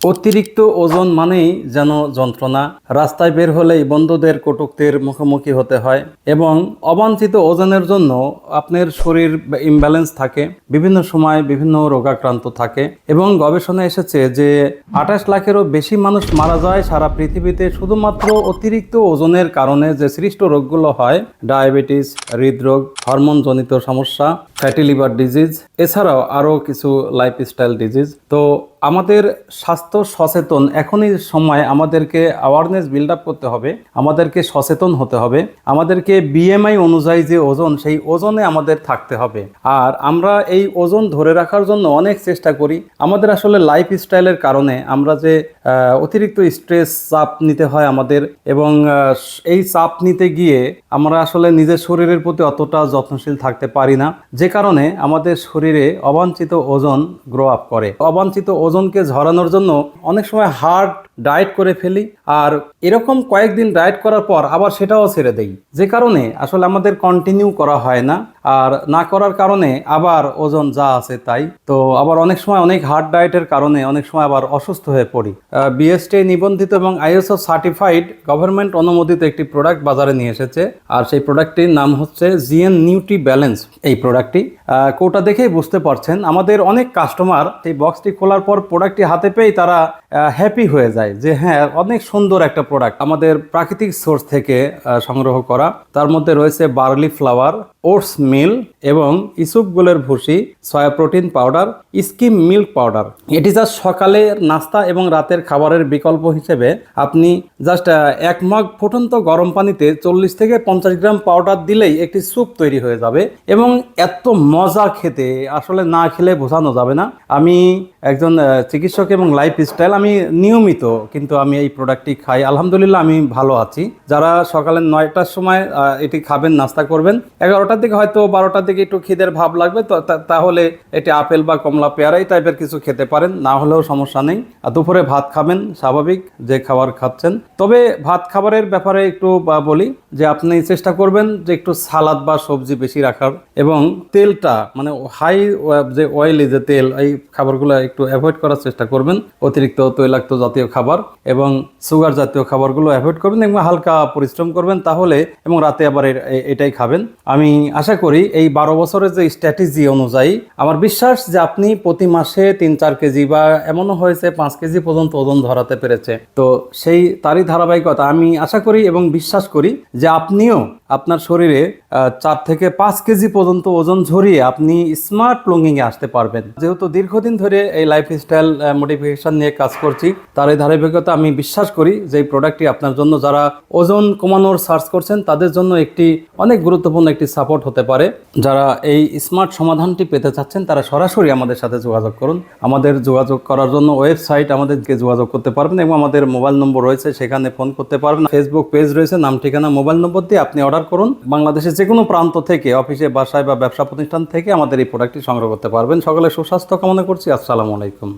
অতিরিক্ত ওজন মানেই যেন যন্ত্রণা, রাস্তায় বের হলেই বন্ধুদের কটুক্তির মুখোমুখি হতে হয় এবং অবাঞ্ছিত ওজনের জন্য আপনার শরীর ইমব্যালেন্স থাকে, বিভিন্ন সময় বিভিন্ন রোগাক্রান্ত থাকে এবং গবেষণায় এসেছে যে আঠাশ লাখেরও বেশি মানুষ মারা যায় সারা পৃথিবীতে শুধুমাত্র অতিরিক্ত ওজনের কারণে যে সৃষ্ট রোগগুলো হয়, ডায়াবেটিস, হৃদরোগ, হরমোনজনিত সমস্যা ফ্যাটি লিভার ডিজিজ এছাড়াও আরও কিছু লাইফস্টাইল ডিজিজ তো আমাদের স্বাস্থ্য সচেতন এখনই সময় আমাদেরকে অ্যাওয়ারনেস বিল্ড আপ করতে হবে, আমাদেরকে সচেতন হতে হবে, আমাদেরকে বিএমআই অনুযায়ী যে ওজন, সেই ওজনে আমাদের থাকতে হবে। আর আমরা এই ওজন ধরে রাখার জন্য অনেক চেষ্টা করি। আমাদের আসলে লাইফ স্টাইলের কারণে আমরা যে অতিরিক্ত স্ট্রেস চাপ নিতে হয় আমাদের এবং এই চাপ নিতে গিয়ে আমরা আসলে নিজের শরীরের প্রতি অতটা যত্নশীল থাকতে পারি না। যে কারণে আমাদের শরীরে অবাঞ্ছিত ওজন গ্রো আপ করে। অবাঞ্ছিত ওজনকে ঝরানোর জন্য অনেক সময় হার্ড ডায়েট করে ফেলি। আর এরকম কয়েকদিন ডায়েট করার পর আবার সেটাও ছেড়ে দেই। যে কারণে আসলে আমাদের কন্টিনিউ করা হয় না। আর না করার কারণে আবার ওজন যা আছে তাই। তো আবার অনেক সময় অনেক হার্ড ডায়েটের কারণে অনেক সময় আবার অসুস্থ হয়ে পড়ি। বিএসটি নিবন্ধিত এবং আইএসও সার্টিফাইড গভর্নমেন্ট অনুমোদিত একটি প্রোডাক্ট বাজারে নিয়ে এসেছে। আর সেই প্রোডাক্টটির নাম হচ্ছে জিএন নিউট্রি ব্যালেন্স এই প্রোডাক্টটি কোটা দেখেই বুঝতে পারছেন, আমাদের অনেক কাস্টমার এই বক্সটি খোলার পর প্রোডাক্টটি হাতে পেয়েই তারা হ্যাপি হয়ে যায়। যে হ্যাঁ অনেক সুন্দর একটা প্রোডাক্ট আমাদের প্রাকৃতিক সোর্স থেকে সংগ্রহ করা। তার মধ্যে রয়েছে বার্লি ফ্লাওয়ার ওটস মিল এবং ইসুপগুলের ভুসি soya protein powder skim milk powder এটি জাস্ট সকালের নাস্তা এবং রাতের খাবারের বিকল্প হিসেবে আপনি জাস্ট এক মগ ফুটন্ত গরম পানিতে চল্লিশ থেকে পঞ্চাশ গ্রাম পাউডার দিলেই একটি স্যুপ তৈরি হয়ে যাবে এবং এত মজা খেতে আসলে না খেলে বোঝানো যাবে না। আমি একজন চিকিৎসক এবং লাইফ স্টাইল আমি নিয়মিত কিন্তু আমি এই প্রোডাক্টটি খাই। আলহামদুলিল্লাহ আমি ভালো আছি। যারা সকালে নয়টার সময় এটি খাবেন, নাস্তা করবেন, এগারোটার দিকে হয়তো বারোটার দিকে একটু খিদের ভাব লাগবে, তো তাহলে এটি আপেল বা কমলা পেয়ারা এই টাইপের কিছু খেতে পারেন, না হলেও সমস্যা নেই। আর দুপুরে ভাত খাবেন, স্বাভাবিক যে খাবার খাচ্ছেন। তবে ভাত খাবারের ব্যাপারে একটু বলি যে আপনি চেষ্টা করবেন যে একটু সালাদ বা সবজি বেশি রাখার এবং তেলটা মানে হাই যে অয়েলি যে তেল, এই খাবারগুলো একটু অ্যাভয়েড করার চেষ্টা করবেন। অতিরিক্ত তৈলাক্ত জাতীয় খাবার এবং সুগার জাতীয় খাবারগুলো অ্যাভয়েড করবেন এবং হালকা পরিশ্রম করবেন তাহলে এবং রাতে আবার এটাই খাবেন। আমি আশা করি এই বারো বছরের যে স্ট্র্যাটেজি অনুযায়ী আমার বিশ্বাস যে আপনি প্রতি মাসে তিন চার কেজি বা এমনও হয়েছে পাঁচ কেজি পর্যন্ত ওজন ধরাতে পেরেছে। তো সেই তারই ধারাবাহিকতা আমি আশা করি এবং বিশ্বাস করি যে আপনিও আপনার শরীরে চার থেকে পাঁচ কেজি পর্যন্ত ওজন ঝরিয়ে আপনি স্মার্ট লুঙ্গিং এ আসতে পারবেন। যেহেতু দীর্ঘদিন ধরে এই লাইফস্টাইল মডিফিকেশন নিয়ে কাজ করছি তার এই ধারাবাহিকতা আমি বিশ্বাস করি যে এই প্রোডাক্টটি আপনার জন্য যারা ওজন কমানোর সার্চ করছেন, তাদের জন্য একটি অনেক গুরুত্বপূর্ণ একটি সাপোর্ট হতে পারে। যারা এই স্মার্ট সমাধানটি পেতে চাচ্ছেন, তারা সরাসরি আমাদের সাথে যোগাযোগ করুন। আমাদের যোগাযোগ করার জন্য ওয়েবসাইট আমাদেরকে যোগাযোগ করতে পারবেন এবং আমাদের মোবাইল নম্বর রয়েছে, সেখানে ফোন করতে পারবেন। ফেসবুক পেজ রয়েছে, নাম, ঠিকানা মোবাইল নম্বর দিয়ে আপনি অর্ডার করুন। বাংলাদেশের যে কোনো প্রান্ত থেকে, অফিসে, বাসায় বা ব্যবসা প্রতিষ্ঠান থেকে আমাদের এই প্রোডাক্টটি সংগ্রহ করতে পারবেন। সকলে সুস্বাস্থ্য কামনা করছি। আসসালামু আলাইকুম।